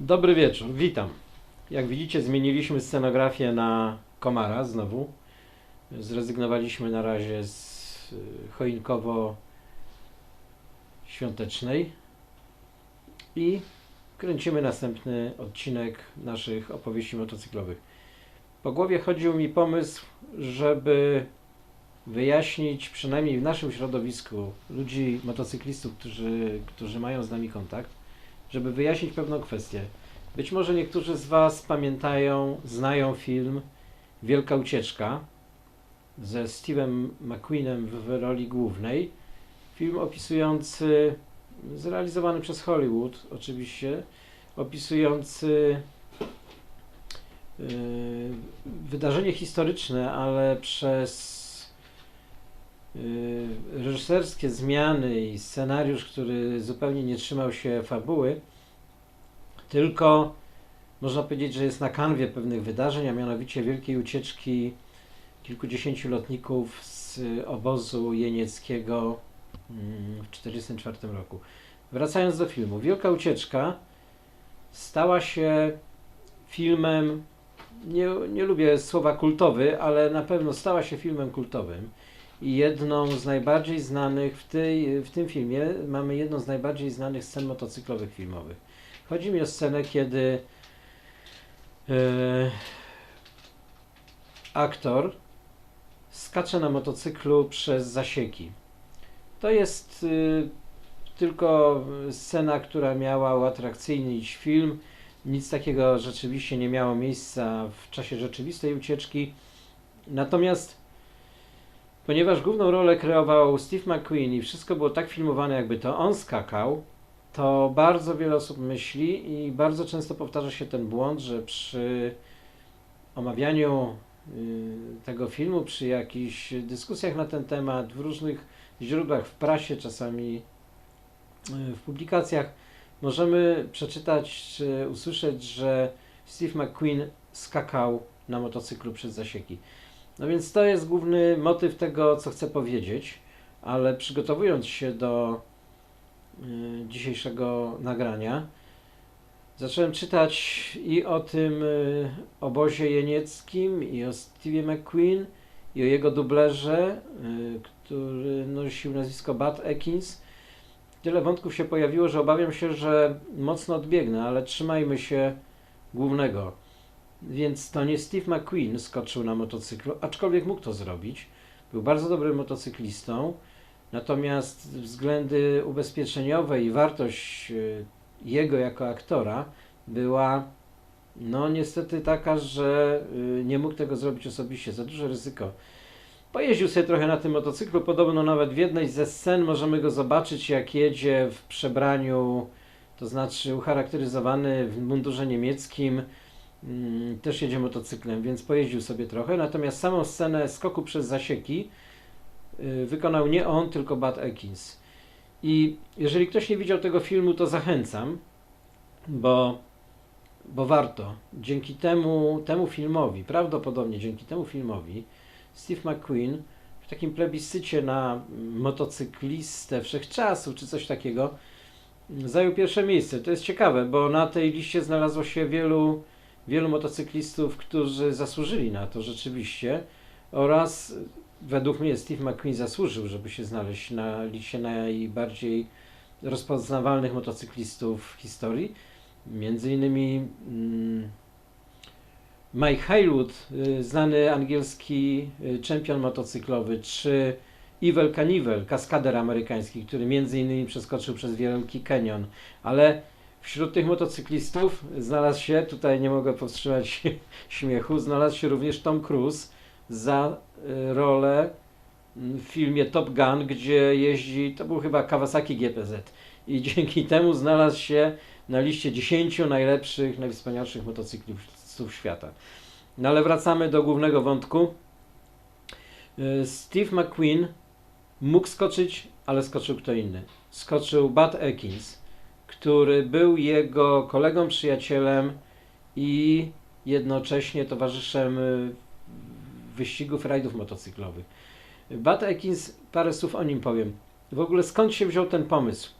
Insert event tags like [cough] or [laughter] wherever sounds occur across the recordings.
Dobry wieczór, witam. Jak widzicie, zmieniliśmy scenografię na komara znowu. Zrezygnowaliśmy na razie z y, choinkowo-świątecznej i kręcimy następny odcinek naszych opowieści motocyklowych. Po głowie chodził mi pomysł, żeby wyjaśnić, przynajmniej w naszym środowisku, ludzi, motocyklistów, którzy, którzy mają z nami kontakt, żeby wyjaśnić pewną kwestię. Być może niektórzy z Was pamiętają, znają film Wielka Ucieczka ze Steve'em McQueenem w roli głównej. Film opisujący, zrealizowany przez Hollywood oczywiście, opisujący yy, wydarzenie historyczne, ale przez reżyserskie zmiany i scenariusz, który zupełnie nie trzymał się fabuły, tylko można powiedzieć, że jest na kanwie pewnych wydarzeń, a mianowicie wielkiej ucieczki kilkudziesięciu lotników z obozu jenieckiego mm, w 1944 roku. Wracając do filmu, Wielka Ucieczka stała się filmem, nie, nie lubię słowa kultowy, ale na pewno stała się filmem kultowym. Jedną z najbardziej znanych w, tej, w tym filmie mamy jedną z najbardziej znanych scen motocyklowych filmowych. Chodzi mi o scenę, kiedy e, aktor skacze na motocyklu przez zasieki. To jest y, tylko scena, która miała uatrakcyjnić film. Nic takiego rzeczywiście nie miało miejsca w czasie rzeczywistej ucieczki. Natomiast ponieważ główną rolę kreował Steve McQueen i wszystko było tak filmowane, jakby to on skakał, to bardzo wiele osób myśli i bardzo często powtarza się ten błąd, że przy omawianiu y, tego filmu, przy jakichś dyskusjach na ten temat, w różnych źródłach, w prasie, czasami y, w publikacjach, możemy przeczytać czy usłyszeć, że Steve McQueen skakał na motocyklu przez zasieki. No więc to jest główny motyw tego, co chcę powiedzieć, ale przygotowując się do y, dzisiejszego nagrania, zacząłem czytać i o tym y, obozie jenieckim, i o Steve McQueen, i o jego dublerze, y, który nosił nazwisko Bud Ekins. Tyle wątków się pojawiło, że obawiam się, że mocno odbiegnę, ale trzymajmy się głównego. Więc to nie Steve McQueen skoczył na motocyklu, aczkolwiek mógł to zrobić. Był bardzo dobrym motocyklistą, natomiast względy ubezpieczeniowe i wartość y, jego jako aktora była no niestety taka, że y, nie mógł tego zrobić osobiście, za duże ryzyko. Pojeździł sobie trochę na tym motocyklu, podobno nawet w jednej ze scen możemy go zobaczyć, jak jedzie w przebraniu, to znaczy ucharakteryzowany w mundurze niemieckim, też jedzie motocyklem, więc pojeździł sobie trochę, natomiast samą scenę skoku przez zasieki y, wykonał nie on, tylko Bud Ekins. I jeżeli ktoś nie widział tego filmu, to zachęcam, bo, bo warto. Dzięki temu, temu filmowi, prawdopodobnie dzięki temu filmowi, Steve McQueen w takim plebiscycie na motocyklistę wszechczasów, czy coś takiego, zajął pierwsze miejsce. To jest ciekawe, bo na tej liście znalazło się wielu, wielu motocyklistów, którzy zasłużyli na to rzeczywiście oraz według mnie Steve McQueen zasłużył, żeby się znaleźć na liście najbardziej rozpoznawalnych motocyklistów w historii. Między innymi mm, Mike Haywood, y, znany angielski y, czempion motocyklowy, czy Evel Knievel, kaskader amerykański, który między innymi przeskoczył przez Wielki Canyon, ale wśród tych motocyklistów znalazł się, tutaj nie mogę powstrzymać [laughs] śmiechu, znalazł się również Tom Cruise za y, rolę w filmie Top Gun, gdzie jeździ, to był chyba Kawasaki GPZ i [laughs] dzięki temu znalazł się na liście 10 najlepszych, najwspanialszych motocyklistów świata. No ale wracamy do głównego wątku. Y, Steve McQueen mógł skoczyć, ale skoczył kto inny. Skoczył Bud Ekins, który był jego kolegą, przyjacielem i jednocześnie towarzyszem y, wyścigów, rajdów motocyklowych. Bud Ekins, parę słów o nim powiem. W ogóle skąd się wziął ten pomysł?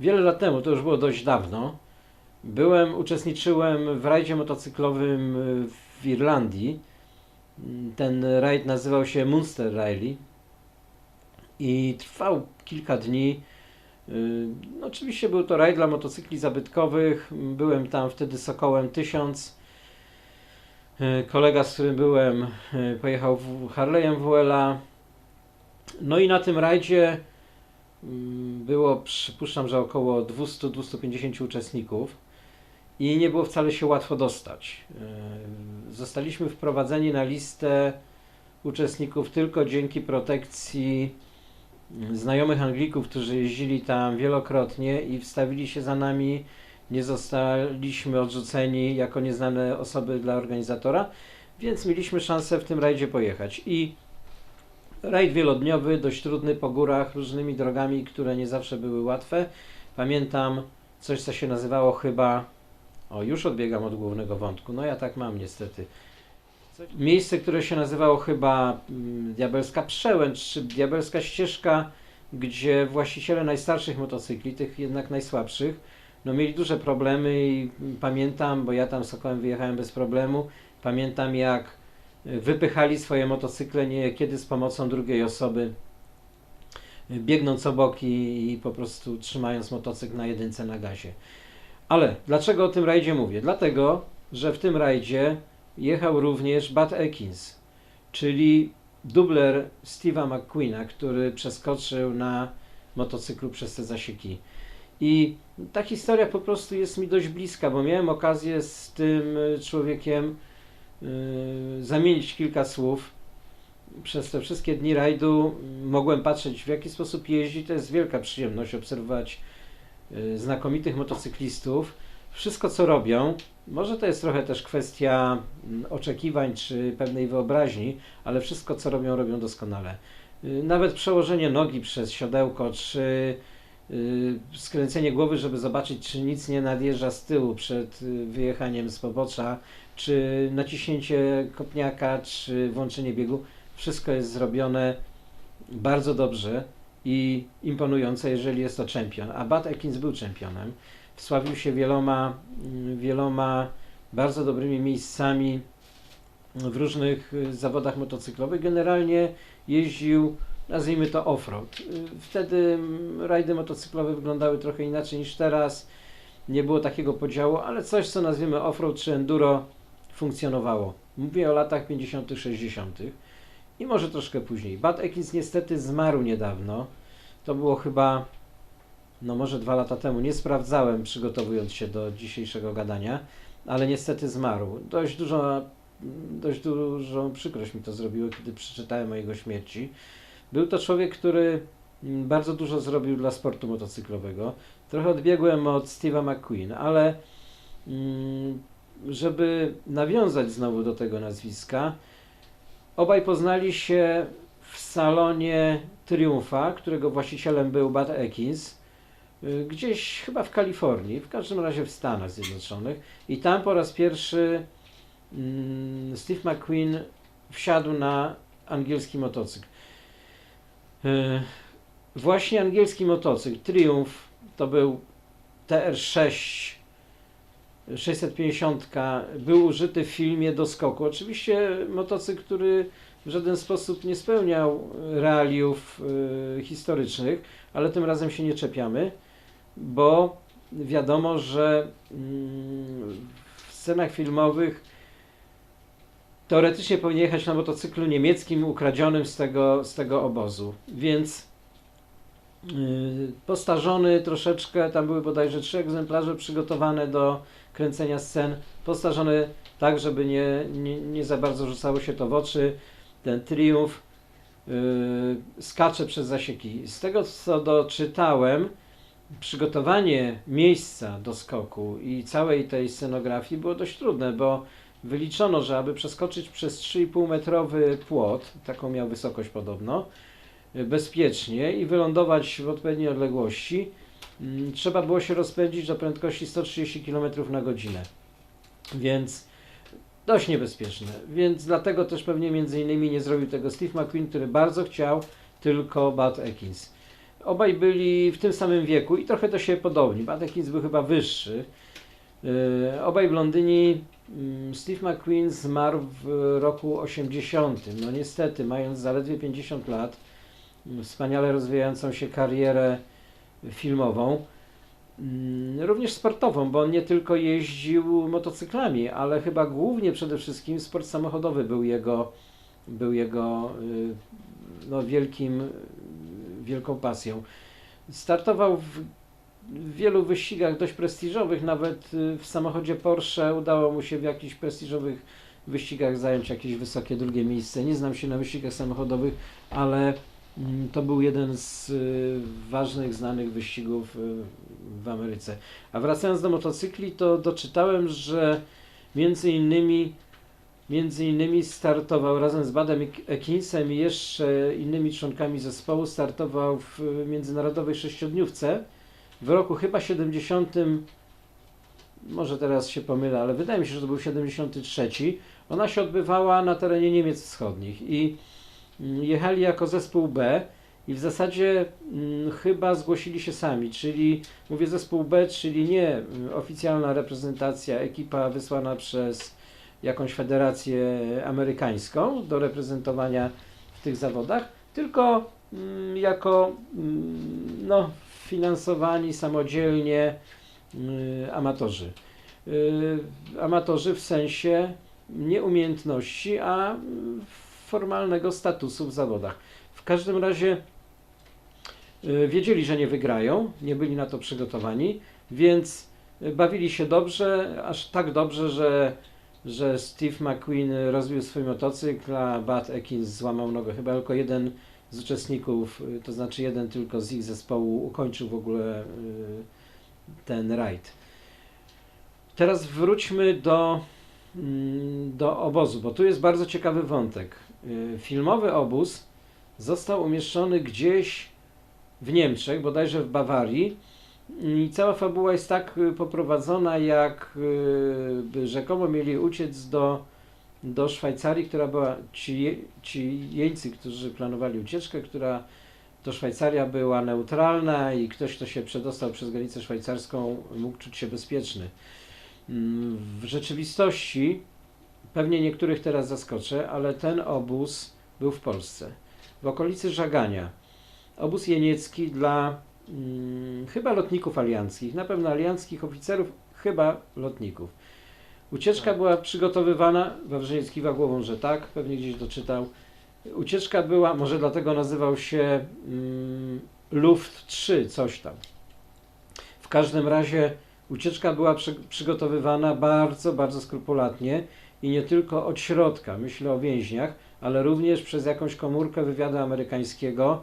Wiele lat temu, to już było dość dawno, Byłem, uczestniczyłem w rajdzie motocyklowym y, w Irlandii. Ten rajd nazywał się Munster Rally i trwał kilka dni. Y, No, oczywiście był to rajd dla motocykli zabytkowych. Byłem tam wtedy Sokołem 1000. Y, Kolega, z którym byłem, y, pojechał Harley'em WLA. No i na tym rajdzie mm, było, przypuszczam, że około 200-250 uczestników i nie było wcale się łatwo dostać. Zostaliśmy wprowadzeni na listę uczestników tylko dzięki protekcji znajomych Anglików, którzy jeździli tam wielokrotnie i wstawili się za nami. Nie zostaliśmy odrzuceni jako nieznane osoby dla organizatora, więc mieliśmy szansę w tym rajdzie pojechać. I rajd wielodniowy, dość trudny po górach, różnymi drogami, które nie zawsze były łatwe. Pamiętam coś, co się nazywało chyba. O, już odbiegam od głównego wątku. No ja tak mam niestety. Miejsce, które się nazywało chyba mm, Diabelska Przełęcz, czy Diabelska Ścieżka, gdzie właściciele najstarszych motocykli, tych jednak najsłabszych, no mieli duże problemy i pamiętam, bo ja tam Sokołem wyjechałem bez problemu, pamiętam jak wypychali swoje motocykle niekiedy z pomocą drugiej osoby, biegnąc obok i, i po prostu trzymając motocykl na jedynce na gazie. Ale dlaczego o tym rajdzie mówię? Dlatego, że w tym rajdzie jechał również Bud Ekins, czyli dubler Steve'a McQueena, który przeskoczył na motocyklu przez te zasieki. I ta historia po prostu jest mi dość bliska, bo miałem okazję z tym człowiekiem y, zamienić kilka słów. Przez te wszystkie dni rajdu y, mogłem patrzeć, w jaki sposób jeździ. To jest wielka przyjemność obserwować y, znakomitych motocyklistów. Wszystko, co robią, może to jest trochę też kwestia mm, oczekiwań czy pewnej wyobraźni, ale wszystko, co robią, robią doskonale. Y, Nawet przełożenie nogi przez siodełko, czy y, skręcenie głowy, żeby zobaczyć, czy nic nie nadjeżdża z tyłu przed y, wyjechaniem z pobocza, czy naciśnięcie kopniaka, czy włączenie biegu, wszystko jest zrobione bardzo dobrze i imponujące, jeżeli jest to czempion. A Bud Ekins był czempionem. Wsławił się wieloma, wieloma bardzo dobrymi miejscami w różnych zawodach motocyklowych. Generalnie jeździł, nazwijmy to off-road. Wtedy rajdy motocyklowe wyglądały trochę inaczej niż teraz. Nie było takiego podziału, ale coś, co nazwiemy off-road czy enduro, funkcjonowało. Mówię o latach 50., 60. i może troszkę później. Bud Ekins niestety zmarł niedawno. To było chyba no może dwa lata temu. Nie sprawdzałem, przygotowując się do dzisiejszego gadania, ale niestety zmarł. Dość dużo, dość dużą przykrość mi to zrobiło, kiedy przeczytałem o jego śmierci. Był to człowiek, który mm, bardzo dużo zrobił dla sportu motocyklowego. Trochę odbiegłem od Steve'a McQueen, ale mm, żeby nawiązać znowu do tego nazwiska, obaj poznali się w salonie Triumfa, którego właścicielem był Bud Ekins gdzieś chyba w Kalifornii, w każdym razie w Stanach Zjednoczonych. I tam po raz pierwszy mm, Steve McQueen wsiadł na angielski motocykl. Y, Właśnie angielski motocykl Triumph to był TR6 650 był użyty w filmie do skoku. Oczywiście motocykl, który w żaden sposób nie spełniał realiów y, historycznych, ale tym razem się nie czepiamy, bo wiadomo, że mm, w scenach filmowych teoretycznie powinien jechać na motocyklu niemieckim ukradzionym z tego, z tego obozu, więc y, postarzony troszeczkę, tam były bodajże trzy egzemplarze przygotowane do kręcenia scen, postarzone tak, żeby nie, nie, nie za bardzo rzucało się to w oczy. Ten triumf yy, skacze przez zasieki. Z tego, co doczytałem, przygotowanie miejsca do skoku i całej tej scenografii było dość trudne, bo wyliczono, że aby przeskoczyć przez 3,5 metrowy płot, taką miał wysokość podobno, bezpiecznie i wylądować w odpowiedniej odległości, mm, trzeba było się rozpędzić do prędkości 130 km na godzinę. Więc dość niebezpieczne. Więc dlatego też pewnie między innymi nie zrobił tego Steve McQueen, który bardzo chciał, tylko Bud Ekins. Obaj byli w tym samym wieku i trochę to się podobni. Bud Ekins był chyba wyższy. E, Obaj blondyni, mm, Steve McQueen zmarł w roku 80. No niestety, mając zaledwie 50 lat, mm, wspaniale rozwijającą się karierę filmową, mm, również sportową, bo on nie tylko jeździł motocyklami, ale chyba głównie przede wszystkim sport samochodowy był jego, był jego y, no, wielkim, wielką pasją. Startował w wielu wyścigach dość prestiżowych, nawet y, w samochodzie Porsche udało mu się w jakichś prestiżowych wyścigach zająć jakieś wysokie drugie miejsce. Nie znam się na wyścigach samochodowych, ale mm, to był jeden z y, ważnych, znanych wyścigów y, w Ameryce. A wracając do motocykli, to doczytałem, że między innymi Między innymi startował razem z Badem Ekinsem i jeszcze innymi członkami zespołu, startował w międzynarodowej sześciodniówce w roku chyba 70, może teraz się pomylę, ale wydaje mi się, że to był 73. Ona się odbywała na terenie Niemiec Wschodnich i mm, jechali jako zespół B i w zasadzie hmm, chyba zgłosili się sami, czyli mówię zespół B, czyli nie mm, oficjalna reprezentacja, ekipa wysłana przez jakąś federację amerykańską do reprezentowania w tych zawodach, tylko hmm, jako no, finansowani samodzielnie y, amatorzy. Y, amatorzy w sensie nie umiejętności, a formalnego statusu w zawodach. W każdym razie y, wiedzieli, że nie wygrają, nie byli na to przygotowani, więc bawili się dobrze, aż tak dobrze, że, że Steve McQueen rozbił swój motocykl, a Bud Ekins złamał nogę. Chyba tylko jeden z uczestników, y, to znaczy jeden tylko z ich zespołu ukończył w ogóle y, ten rajd. Teraz wróćmy do, mm, do obozu, bo tu jest bardzo ciekawy wątek. Y, filmowy obóz został umieszczony gdzieś w Niemczech, bodajże w Bawarii. I cała fabuła jest tak poprowadzona, jak by rzekomo mieli uciec do do Szwajcarii, która była, ci, ci jeńcy, którzy planowali ucieczkę, która to Szwajcaria była neutralna i ktoś, kto się przedostał przez granicę szwajcarską, mógł czuć się bezpieczny. Mm, w rzeczywistości, pewnie niektórych teraz zaskoczę, ale ten obóz był w Polsce, w okolicy Żagania. Obóz jeniecki dla hmm, chyba lotników alianckich, na pewno alianckich oficerów, chyba lotników. Ucieczka Tak. była przygotowywana, Wawrzyniec kiwa głową, że tak, pewnie gdzieś doczytał. Ucieczka była, może dlatego nazywał się mm, Luft 3, coś tam. W każdym razie ucieczka była przy, przygotowywana bardzo, bardzo skrupulatnie i nie tylko od środka, myślę o więźniach, ale również przez jakąś komórkę wywiadu amerykańskiego,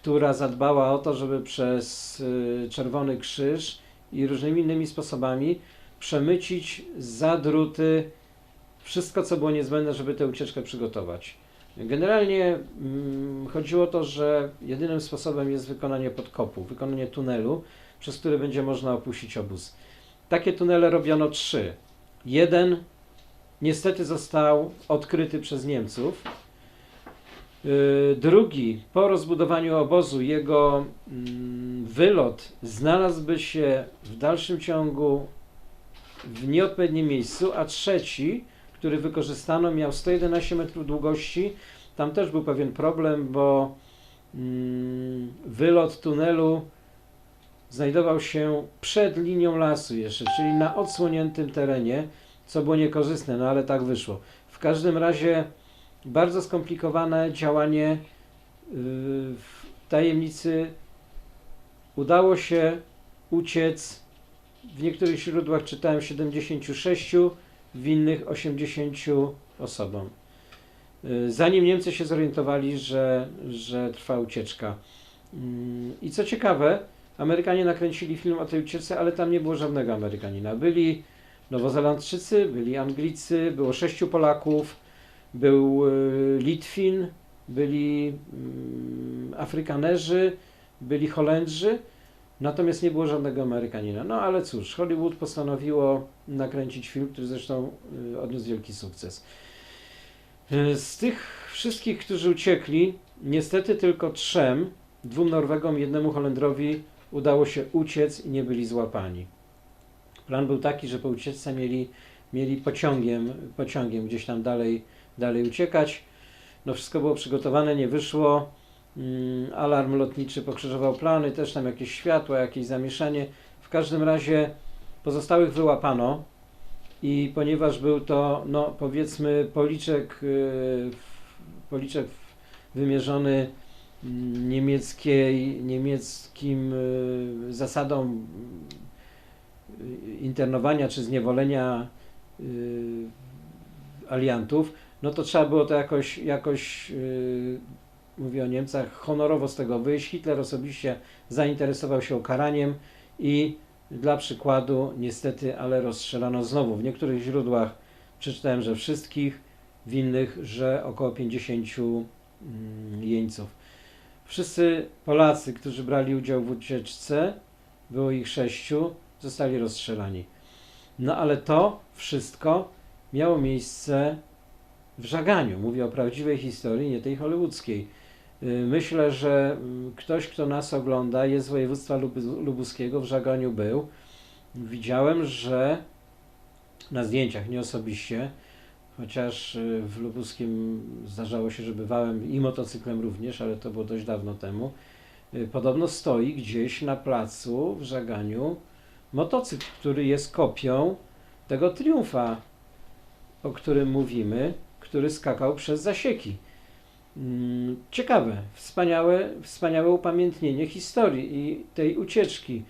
która zadbała o to, żeby przez y, Czerwony Krzyż i różnymi innymi sposobami przemycić za druty wszystko, co było niezbędne, żeby tę ucieczkę przygotować. Generalnie mm, chodziło o to, że jedynym sposobem jest wykonanie podkopu, wykonanie tunelu, przez który będzie można opuścić obóz. Takie tunele robiono trzy. Jeden niestety został odkryty przez Niemców. Yy, Drugi, po rozbudowaniu obozu, jego mm, wylot znalazłby się w dalszym ciągu w nieodpowiednim miejscu, a trzeci, który wykorzystano, miał 111 metrów długości. Tam też był pewien problem, bo mm, wylot tunelu znajdował się przed linią lasu jeszcze, czyli na odsłoniętym terenie, co było niekorzystne, no ale tak wyszło. W każdym razie bardzo skomplikowane działanie yy, w tajemnicy udało się uciec w niektórych źródłach czytałem 76, w innych 80 osobom. Y, Zanim Niemcy się zorientowali, że, że trwa ucieczka. Mm, I co ciekawe, Amerykanie nakręcili film o tej ucieczce, ale tam nie było żadnego Amerykanina. Byli Nowozelandczycy, byli Anglicy, było sześciu Polaków, był y, Litwin, byli mm, Afrykanerzy, byli Holendrzy. Natomiast nie było żadnego Amerykanina. No ale cóż, Hollywood postanowiło nakręcić film, który zresztą y, odniósł wielki sukces. Y, Z tych wszystkich, którzy uciekli, niestety tylko trzem, dwóm Norwegom, jednemu Holendrowi udało się uciec i nie byli złapani. Plan był taki, że po ucieczce mieli, mieli pociągiem, pociągiem gdzieś tam dalej, dalej uciekać. No wszystko było przygotowane, nie wyszło. Mm, Alarm lotniczy pokrzyżował plany, też tam jakieś światła, jakieś zamieszanie. W każdym razie pozostałych wyłapano i ponieważ był to, no powiedzmy, policzek, yy, policzek wymierzony mm, niemieckiej, niemieckim yy, zasadom yy, internowania czy zniewolenia aliantów, no to trzeba było to jakoś, jakoś yy, mówię o Niemcach, honorowo z tego wyjść. Hitler osobiście zainteresował się karaniem i dla przykładu, niestety, ale rozstrzelano znowu. W niektórych źródłach przeczytałem, że wszystkich, w innych, że około 50 mm, jeńców. Wszyscy Polacy, którzy brali udział w ucieczce, było ich sześciu, zostali rozstrzelani. No ale to wszystko miało miejsce w Żaganiu. Mówię o prawdziwej historii, nie tej hollywoodzkiej. Y, Myślę, że mm, ktoś, kto nas ogląda, jest z województwa lub- lubuskiego, w Żaganiu był. Widziałem, że na zdjęciach, nie osobiście, chociaż y, w Lubuskiem zdarzało się, że bywałem i motocyklem również, ale to było dość dawno temu. y, Podobno stoi gdzieś na placu w Żaganiu motocykl, który jest kopią tego triumfa, o którym mówimy, który skakał przez zasieki. Mm, Ciekawe, wspaniałe, wspaniałe upamiętnienie historii i tej ucieczki.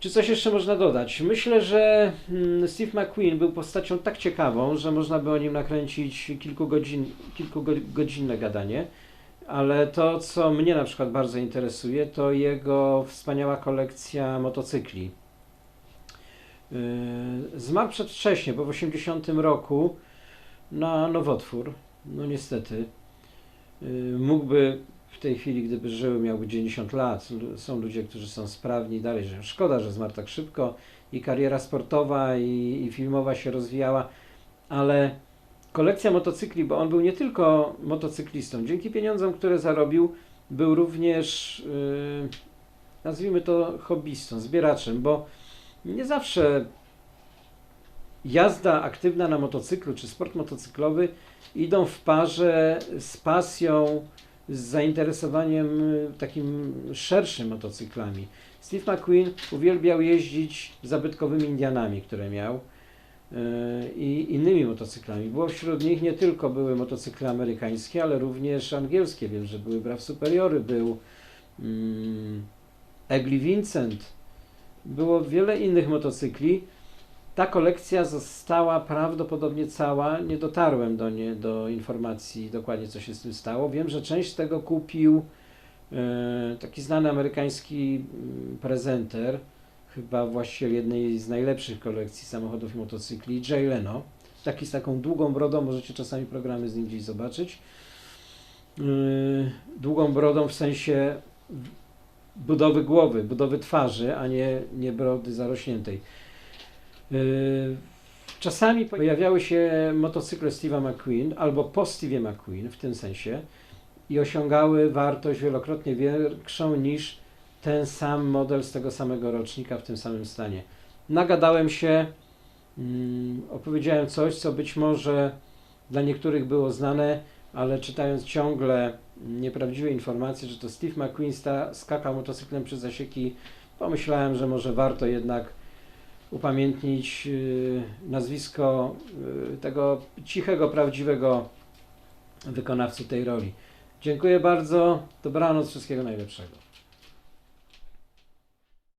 Czy coś jeszcze można dodać? Myślę, że mm, Steve McQueen był postacią tak ciekawą, że można by o nim nakręcić kilku godzin, kilkugodzinne gadanie, ale to, co mnie na przykład bardzo interesuje, to jego wspaniała kolekcja motocykli. Yy, Zmarł przedwcześnie, bo w 80 roku na nowotwór. No niestety. Yy, Mógłby w tej chwili, gdyby żył, miałby 90 lat. Są ludzie, którzy są sprawni dalej żyją. Szkoda, że zmarł tak szybko. I kariera sportowa, i, i filmowa się rozwijała, ale kolekcja motocykli, bo on był nie tylko motocyklistą. Dzięki pieniądzom, które zarobił, był również, yy, nazwijmy to, hobbystą, zbieraczem, bo nie zawsze jazda aktywna na motocyklu czy sport motocyklowy idą w parze z pasją, z zainteresowaniem y, takim szerszym motocyklami. Steve McQueen uwielbiał jeździć zabytkowymi Indianami, które miał y, i innymi motocyklami. Było wśród nich nie tylko były motocykle amerykańskie, ale również angielskie. Wiem, że były Braw Superiory, był mm, Egli Vincent, było wiele innych motocykli. Ta kolekcja została prawdopodobnie cała. Nie dotarłem do, nie, do informacji dokładnie, co się z tym stało. Wiem, że część tego kupił e, taki znany amerykański mm, prezenter, chyba właściciel jednej z najlepszych kolekcji samochodów i motocykli, Jay Leno. Taki z taką długą brodą, możecie czasami programy z nim gdzieś zobaczyć. E, długą brodą w sensie budowy głowy, budowy twarzy, a nie, nie brody zarośniętej. Yy, Czasami pojawiały się motocykle Steve'a McQueen albo po Steve'ie McQueen w tym sensie i osiągały wartość wielokrotnie większą niż ten sam model z tego samego rocznika w tym samym stanie. Nagadałem się, mm, opowiedziałem coś, co być może dla niektórych było znane, ale czytając ciągle nieprawdziwe informacje, że to Steve McQueen skakał motocyklem przez zasieki, pomyślałem, że może warto jednak upamiętnić y, nazwisko y, tego cichego, prawdziwego wykonawcy tej roli. Dziękuję bardzo. Dobranoc, wszystkiego najlepszego.